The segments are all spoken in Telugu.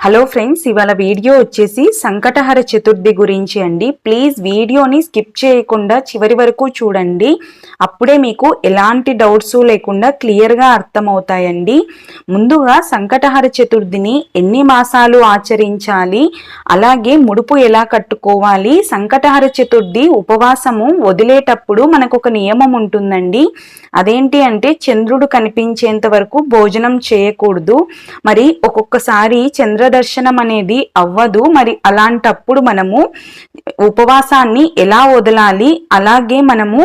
హలో ఫ్రెండ్స్ ఇవాళ వీడియో వచ్చేసి సంకటహర చతుర్థి గురించి అండి. ప్లీజ్ వీడియోని స్కిప్ చేయకుండా చివరి వరకు చూడండి. అప్పుడే మీకు ఎలాంటి డౌట్స్ లేకుండా క్లియర్గా అర్థమవుతాయండి. ముందుగా సంకటహర చతుర్థిని ఎన్ని మాసాలు ఆచరించాలి? అలాగే ముడుపు ఎలా కట్టుకోవాలి? సంకటహర చతుర్థి ఉపవాసము వదిలేటప్పుడు మనకు ఒక నియమం ఉంటుందండి. అదేంటి అంటే చంద్రుడు కనిపించేంత వరకు భోజనం చేయకూడదు. మరి ఒక్కొక్కసారి చంద్ర దర్శనం అనేది అవ్వదు. మరి అలాంటప్పుడు మనము ఉపవాసాన్ని ఎలా వదలాలి? అలాగే మనము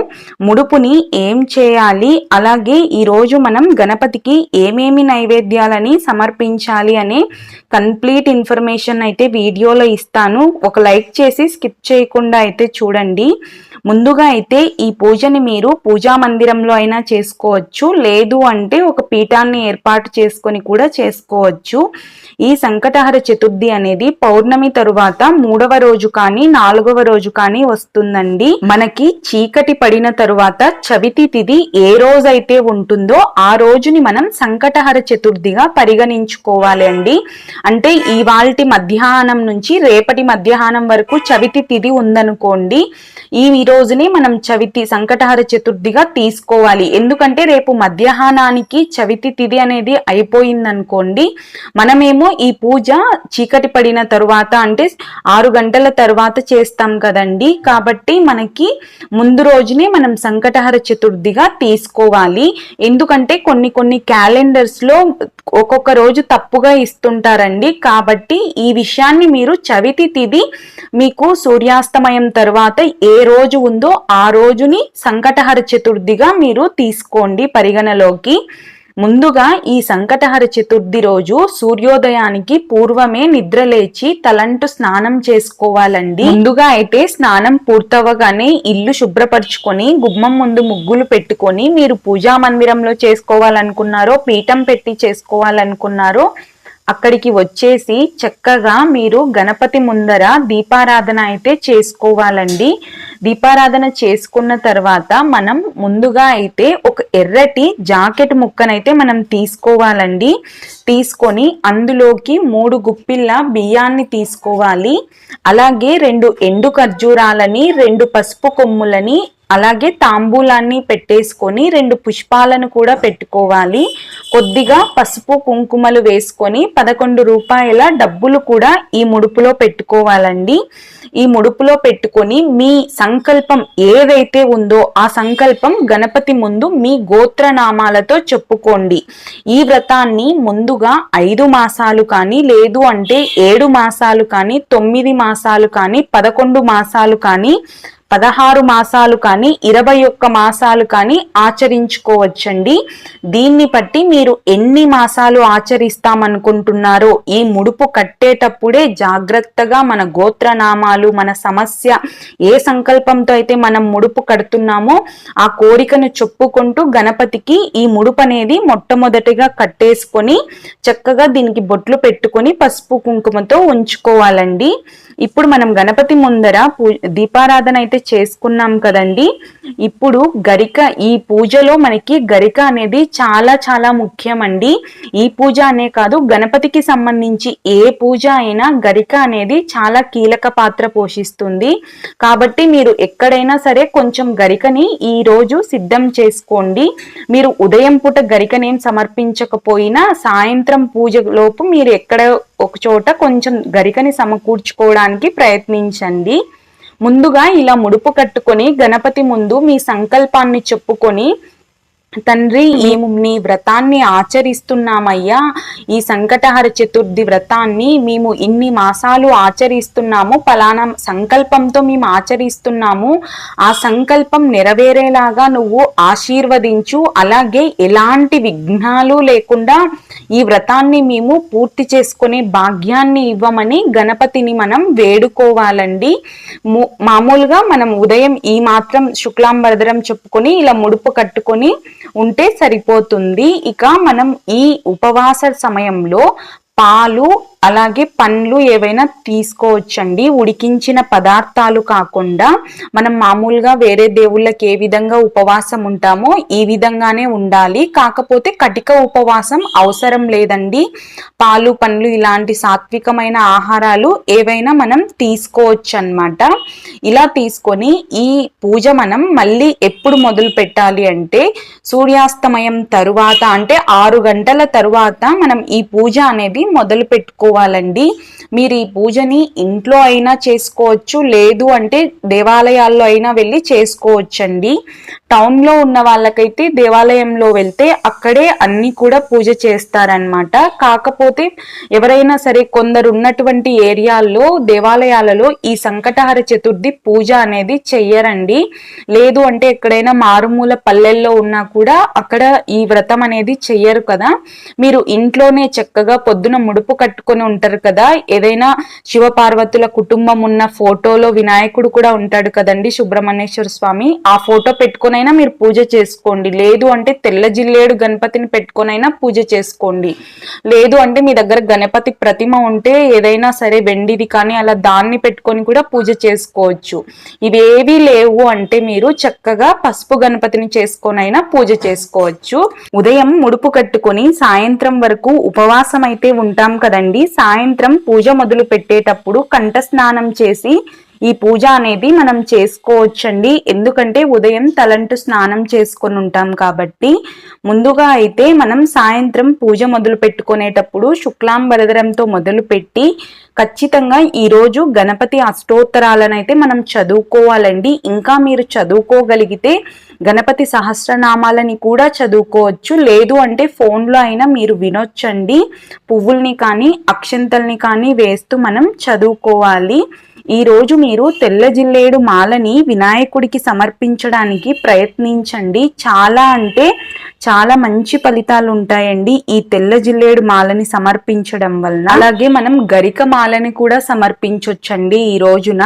ముడుపుని ఏం చేయాలి? అలాగే ఈరోజు మనం గణపతికి ఏమేమి నైవేద్యాలని సమర్పించాలి అనే కంప్లీట్ ఇన్ఫర్మేషన్ అయితే వీడియోలో ఇస్తాను. ఒక లైక్ చేసి స్కిప్ చేయకుండా అయితే చూడండి. ముందుగా అయితే ఈ పూజని మీరు పూజా మందిరంలో అయినా చేసుకోవచ్చు. లేదు అంటే ఒక పీఠాన్ని ఏర్పాటు చేసుకొని కూడా చేసుకోవచ్చు. ఈ సంకటహర చతుర్థి అనేది పౌర్ణమి తరువాత మూడవ రోజు కానీ నాలుగవ రోజు కానీ వస్తుందండి. మనకి చీకటి పడిన తరువాత చవితి తిథి ఏ రోజైతే ఉంటుందో ఆ రోజుని మనం సంకటహర చతుర్థిగా పరిగణించుకోవాలి అండి. అంటే ఇవాల్టి మధ్యాహ్నం నుంచి రేపటి మధ్యాహ్నం వరకు చవితి తిథి ఉందనుకోండి ఈ రోజుని మనం చవితి సంకటహర చతుర్థిగా తీసుకోవాలి. ఎందుకంటే రేపు మధ్యాహ్నానికి చవితి తిథి అనేది అయిపోయిందనుకోండి మనమేమో ఈ పూజ చీకటి పడిన తరువాత అంటే ఆరు గంటల తర్వాత చేస్తాం కదండి. కాబట్టి మనకి ముందు రోజునే మనం సంకటహర చతుర్థిగా తీసుకోవాలి. ఎందుకంటే కొన్ని కొన్ని క్యాలెండర్స్లో ఒక్కొక్క రోజు తప్పుగా ఇస్తుంటారండి. కాబట్టి ఈ విషయాన్ని మీరు చవితి తిది మీకు సూర్యాస్తమయం తర్వాత ఏ రోజు ఉందో ఆ రోజుని సంకటహర చతుర్థిగా మీరు తీసుకోండి పరిగణలోకి. ముందుగా ఈ సంకటహర చతుర్థి రోజు సూర్యోదయానికి పూర్వమే నిద్రలేచి తలంటు స్నానం చేసుకోవాలండి. ముందుగా అయితే స్నానం పూర్తవగానే ఇల్లు శుభ్రపరచుకొని గుమ్మం ముందు ముగ్గులు పెట్టుకొని మీరు పూజా మందిరంలో చేసుకోవాలనుకున్నారో పీఠం పెట్టి చేసుకోవాలనుకున్నారో అక్కడికి వచ్చేసి చక్కగా మీరు గణపతి ముందర దీపారాధన అయితే చేసుకోవాలండి. దీపారాధన చేసుకున్న తర్వాత మనం ముందుగా అయితే ఒక ఎర్రటి జాకెట్ ముక్కనైతే మనం తీసుకోవాలండి. తీసుకొని అందులోకి మూడు గుప్పిళ్ళ బియ్యాన్ని తీసుకోవాలి. అలాగే రెండు ఎండు ఖర్జూరాలని రెండు పసుపు కొమ్ములని అలాగే తాంబూలాన్ని పెట్టేసుకొని రెండు పుష్పాలను కూడా పెట్టుకోవాలి. కొద్దిగా పసుపు కుంకుమలు వేసుకొని పదకొండు రూపాయల డబ్బులు కూడా ఈ ముడుపులో పెట్టుకోవాలండి. ఈ ముడుపులో పెట్టుకొని మీ సంకల్పం ఏదైతే ఉందో ఆ సంకల్పం గణపతి ముందు మీ గోత్రనామాలతో చెప్పుకోండి. ఈ వ్రతాన్ని ముందుగా ఐదు మాసాలు కానీ లేదు అంటే ఏడు మాసాలు కానీ తొమ్మిది మాసాలు కానీ పదకొండు మాసాలు కానీ పదహారు మాసాలు కానీ ఇరవై ఒక్క మాసాలు కానీ ఆచరించుకోవచ్చండి. దీన్ని బట్టి మీరు ఎన్ని మాసాలు ఆచరిస్తామనుకుంటున్నారో ఈ ముడుపు కట్టేటప్పుడే జాగ్రత్తగా మన గోత్రనామాలు మన సమస్య ఏ సంకల్పంతో అయితే మనం ముడుపు కడుతున్నామో ఆ కోరికను చెప్పుకుంటూ గణపతికి ఈ ముడుపు అనేది మొట్టమొదటిగా కట్టేసుకొని చక్కగా దీనికి బొట్లు పెట్టుకొని పసుపు కుంకుమతో ఉంచుకోవాలండి. ఇప్పుడు మనం గణపతి ముందర దీపారాధన అయితే చేసుకున్నాం కదండి. ఇప్పుడు గరిక ఈ పూజలో మనకి గరిక అనేది చాలా చాలా ముఖ్యమండి. ఈ పూజ అనే కాదు గణపతికి సంబంధించి ఏ పూజ అయినా గరిక అనేది చాలా కీలక పాత్ర పోషిస్తుంది. కాబట్టి మీరు ఎక్కడైనా సరే కొంచెం గరికని ఈ రోజు సిద్ధం చేసుకోండి. మీరు ఉదయం పూట గరికనేం సమర్పించకపోయినా సాయంత్రం పూజ లోపు మీరు ఎక్కడ ఒక చోట కొంచెం గరికని సమకూర్చుకోవడానికి ప్రయత్నించండి. ముందుగా ఇలా ముడుపు కట్టుకొని గణపతి ముందు మీ సంకల్పాన్ని చెప్పుకొని తండ్రి మేము నీ వ్రతాన్ని ఆచరిస్తున్నామయ్యా. ఈ సంకటహర చతుర్థి వ్రతాన్ని మేము ఇన్ని మాసాలు ఆచరిస్తున్నాము. పలానా సంకల్పంతో మేము ఆచరిస్తున్నాము. ఆ సంకల్పం నెరవేరేలాగా నువ్వు ఆశీర్వదించు. అలాగే ఎలాంటి విఘ్నాలు లేకుండా ఈ వ్రతాన్ని మేము పూర్తి చేసుకునే భాగ్యాన్ని ఇవ్వమని గణపతిని మనం వేడుకోవాలండి. మామూలుగా మనం ఉదయం ఈ మాత్రం శుక్లాంబరదరం చెప్పుకొని ఇలా ముడుపు కట్టుకొని ఉంటే సరిపోతుంది. ఇక మనం ఈ ఉపవాస సమయంలో పాలు అలాగే పండ్లు ఏవైనా తీసుకోవచ్చండి. ఉడికించిన పదార్థాలు కాకుండా మనం మామూలుగా వేరే దేవుళ్ళకి ఏ విధంగా ఉపవాసం ఉంటామో ఈ విధంగానే ఉండాలి. కాకపోతే కటిక ఉపవాసం అవసరం లేదండి. పాలు పండ్లు ఇలాంటి సాత్వికమైన ఆహారాలు ఏవైనా మనం తీసుకోవచ్చు అన్నమాట ఇలా తీసుకొని ఈ పూజ మనం మళ్ళీ ఎప్పుడు మొదలు పెట్టాలి అంటే సూర్యాస్తమయం తరువాత అంటే ఆరు గంటల తరువాత మనం ఈ పూజ అనేది మొదలు చేసుకోవాలండి. మీరు ఈ పూజని ఇంట్లో అయినా చేసుకోవచ్చు లేదు అంటే దేవాలయాల్లో అయినా వెళ్ళి చేసుకోవచ్చండి. టౌన్లో ఉన్న వాళ్ళకైతే దేవాలయంలో వెళ్తే అక్కడే అన్ని కూడా పూజ చేస్తారనమాట కాకపోతే ఎవరైనా సరే కొందరు ఉన్నటువంటి ఏరియాల్లో దేవాలయాలలో ఈ సంకటహర చతుర్థి పూజ అనేది చెయ్యరండి. లేదు అంటే ఎక్కడైనా మారుమూల పల్లెల్లో ఉన్నా కూడా అక్కడ ఈ వ్రతం అనేది చెయ్యరు కదా. మీరు ఇంట్లోనే చక్కగా పొద్దున ముడుపు కట్టుకొని ఉంటారు కదా. ఏదైనా శివపార్వతుల కుటుంబం ఉన్న ఫోటోలో వినాయకుడు కూడా ఉంటాడు కదండి సుబ్రహ్మణ్యేశ్వర స్వామి. ఆ ఫోటో పెట్టుకునైనా మీరు పూజ చేసుకోండి. లేదు అంటే తెల్ల జిల్లేడు గణపతిని పెట్టుకునైనా పూజ చేసుకోండి. లేదు అంటే మీ దగ్గర గణపతి ప్రతిమ ఉంటే ఏదైనా సరే వెండిది కానీ అలా దాన్ని పెట్టుకొని కూడా పూజ చేసుకోవచ్చు. ఇవేవి లేవు అంటే మీరు చక్కగా పసుపు గణపతిని చేసుకొనైనా పూజ చేసుకోవచ్చు. ఉదయం ముడుపు కట్టుకొని సాయంత్రం వరకు ఉపవాసం అయితే ఉంటాం కదండి. సాయంత్రం పూజ మొదలు పెట్టేటప్పుడు కంఠస్నానం చేసి ఈ పూజ అనేది మనం చేసుకోవచ్చండి. ఎందుకంటే ఉదయం తలంటు స్నానం చేసుకొని ఉంటాం కాబట్టి ముందుగా అయితే మనం సాయంత్రం పూజ మొదలు పెట్టుకునేటప్పుడు శుక్లాంబరధరంతో మొదలు పెట్టి ఖచ్చితంగా ఈరోజు గణపతి అష్టోత్తరాలను అయితే మనం చదువుకోవాలండి. ఇంకా మీరు చదువుకోగలిగితే గణపతి సహస్రనామాలని కూడా చదువుకోవచ్చు. లేదు అంటే ఫోన్లో అయినా మీరు వినొచ్చండి. పువ్వుల్ని కానీ అక్షంతల్ని కానీ వేస్తూ మనం చదువుకోవాలి. ఈరోజు మీరు తెల్ల జిల్లేడు మాలని వినాయకుడికి సమర్పించడానికి ప్రయత్నించండి. చాలా అంటే చాలా మంచి ఫలితాలు ఉంటాయండి ఈ తెల్ల జిల్లేడు మాలని సమర్పించడం వలన. అలాగే మనం గరిక మాలని కూడా సమర్పించవచ్చండి ఈ రోజున.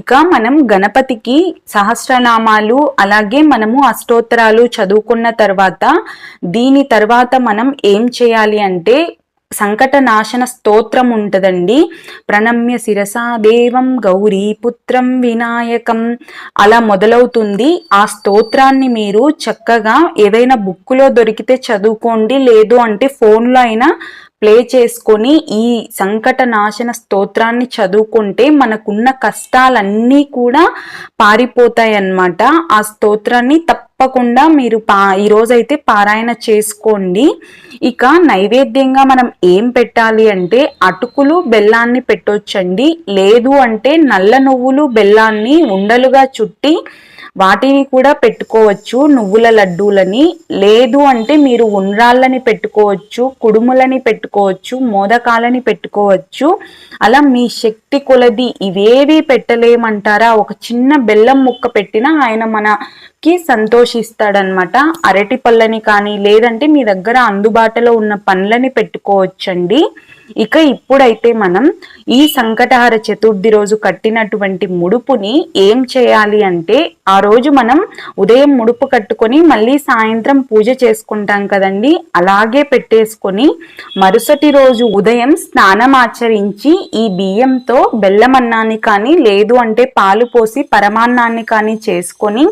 ఇక మనం గణపతికి సహస్రనామాలు అలాగే మనము అష్టోత్తరాలు చదువుకున్న తర్వాత దీని తర్వాత మనం ఏం చేయాలి అంటే సంకట నాశన స్తోత్రం ఉంటుందండి. ప్రణమ్య శిరసా దేవం గౌరీ పుత్రం వినాయకం అలా మొదలవుతుంది. ఆ స్తోత్రాన్ని మీరు చక్కగా ఏదైనా బుక్కులో దొరికితే చదువుకోండి. లేదు అంటే ఫోన్లో అయినా ప్లే చేసుకొని ఈ సంకట నాశన స్తోత్రాన్ని చదువుకుంటే మనకున్న కష్టాలన్నీ కూడా పారిపోతాయి అన్నమాట ఆ స్తోత్రాన్ని తప్పకుండా మీరు పా ఈరోజైతే పారాయణ చేసుకోండి. ఇక నైవేద్యంగా మనం ఏం పెట్టాలి అంటే అటుకులు బెల్లాన్ని పెట్టొచ్చండి. లేదు అంటే నల్ల నువ్వులు బెల్లాన్ని ఉండలుగా చుట్టి వాటిని కూడా పెట్టుకోవచ్చు. నువ్వుల లడ్డూలని. లేదు అంటే మీరు ఉండ్రాళ్ళని పెట్టుకోవచ్చు కుడుములని పెట్టుకోవచ్చు మోదకాలని పెట్టుకోవచ్చు. అలా మీ శక్తి కొలది ఇవేవి పెట్టలేమంటారా? ఒక చిన్న బెల్లం ముక్క పెట్టినా ఆయన మనకి సంతోషిస్తాడనమాట. అరటి పళ్ళని కానీ లేదంటే మీ దగ్గర అందుబాటులో ఉన్న పండ్లని పెట్టుకోవచ్చండి. ఇక ఇప్పుడైతే మనం ఈ సంకటహార చతుర్థి రోజు కట్టినటువంటి ముడుపుని ఏం చేయాలి అంటే ఆ రోజు మనం ఉదయం ముడుపు కట్టుకొని మళ్ళీ సాయంత్రం పూజ చేసుకుంటాం కదండి. అలాగే పెట్టేసుకొని మరుసటి రోజు ఉదయం స్నానం ఆచరించి ఈ బియ్యంతో బెల్లం అన్నాన్ని కానీ లేదు అంటే పాలు పోసి పరమాన్నాన్ని కానీ చేసుకొని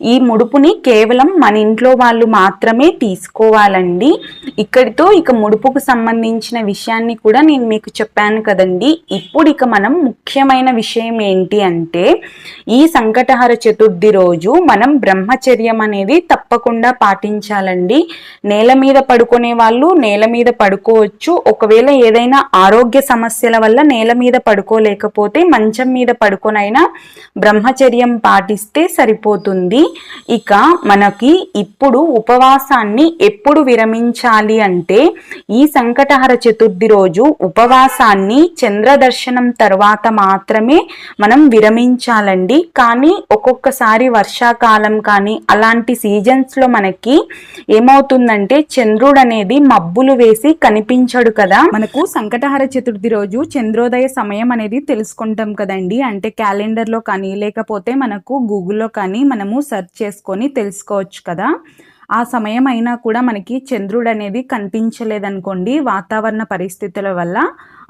ఈ ముడుపుని కేవలం మన ఇంట్లో వాళ్ళు మాత్రమే తీసుకోవాలండి. ఇక్కడితో ఇక ముడుపుకు సంబంధించిన విషయాన్ని కూడా నేను మీకు చెప్పాను కదండి. ఇప్పుడు ఇక మనం ముఖ్యమైన విషయం ఏంటి అంటే ఈ సంకటహర చతుర్థి రోజు మనం బ్రహ్మచర్యం అనేది తప్పకుండా పాటించాలండి. నేల మీద పడుకునే వాళ్ళు నేల మీద పడుకోవచ్చు. ఒకవేళ ఏదైనా ఆరోగ్య సమస్యల వల్ల నేల మీద పడుకోలేకపోతే మంచం మీద పడుకొనైనా బ్రహ్మచర్యం పాటిస్తే సరిపోతుంది. ఇక మనకి ఇప్పుడు ఉపవాసాన్ని ఎప్పుడు విరమించాలి అంటే ఈ సంకటహర చతుర్థి రోజు ఉపవాసాన్ని చంద్ర దర్శనం తర్వాత మాత్రమే మనం విరమించాలండి. కానీ ఒక్కొక్కసారి వర్షాకాలం కానీ అలాంటి సీజన్స్లో మనకి ఏమవుతుందంటే చంద్రుడు అనేది మబ్బులు వేసి కనిపించడు కదా. మనకు సంకటహర చతుర్థి రోజు చంద్రోదయ సమయం అనేది తెలుసుకుంటాం కదండి. అంటే క్యాలెండర్లో కానీ లేకపోతే మనకు గూగుల్లో కానీ మనము సర్ చేసుకొని తెలుసుకోవచ్చు కదా. ఆ సమయం అయినా కూడా మనకి చంద్రుడు అనేది కనిపించలేదనుకోండి వాతావరణ పరిస్థితుల వల్ల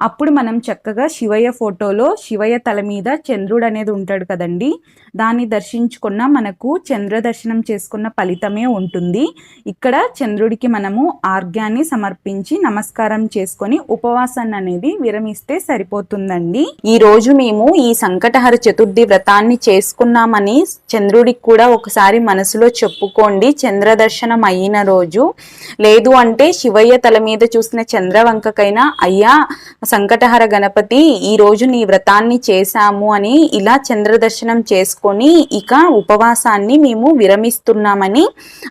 అప్పుడు మనం చక్కగా శివయ్య ఫోటోలో శివయ్య తల మీద చంద్రుడు అనేది ఉంటాడు కదండి. దాన్ని దర్శించుకున్న మనకు చంద్ర దర్శనం చేసుకున్న ఫలితమే ఉంటుంది. ఇక్కడ చంద్రుడికి మనము ఆర్ఘ్యాన్ని సమర్పించి నమస్కారం చేసుకొని ఉపవాసాన్ని అనేది విరమిస్తే సరిపోతుందండి. ఈ రోజు మేము ఈ సంకటహర చతుర్థి వ్రతాన్ని చేసుకున్నామని చంద్రుడికి కూడా ఒకసారి మనసులో చెప్పుకోండి. చంద్ర దర్శనం అయిన రోజు. లేదు అంటే శివయ్య తల మీద చూసిన చంద్రవంకకైనా అయ్యా సంకటహర గణపతి ఈ రోజు నీ వ్రతాన్ని చేశాము అని ఇలా చంద్రదర్శనం చేసుకొని ఇక ఉపవాసాన్ని మేము విరమిస్తున్నామని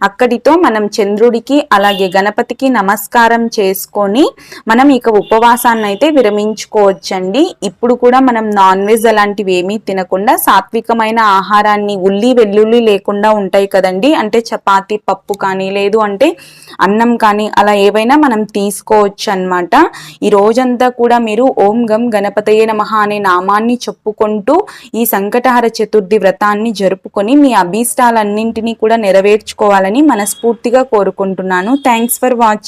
అక్కడితో మనం చంద్రుడికి అలాగే గణపతికి నమస్కారం చేసుకొని మనం ఇక ఉపవాసాన్ని అయితే విరమించుకోవచ్చండి. ఇప్పుడు కూడా మనం నాన్ వెజ్ అలాంటివి ఏమీ తినకుండా సాత్వికమైన ఆహారాన్ని ఉల్లి వెల్లుల్లి లేకుండా ఉంటాయి కదండి. అంటే చపాతి పప్పు కానీ లేదు అంటే అన్నం కానీ అలా ఏవైనా మనం తీసుకోవచ్చు అన్నమాట ఈ రోజంతా కూడా కూడా మీరు ఓం గం గణపతయే నమః అనే నామాన్ని చెప్పుకుంటూ ఈ సంకటహర చతుర్థి వ్రతాన్ని జరుపుకొని మీ అభీష్టాలన్నింటినీ కూడా నెరవేర్చుకోవాలని మనస్ఫూర్తిగా కోరుకుంటున్నాను. Thanks for watching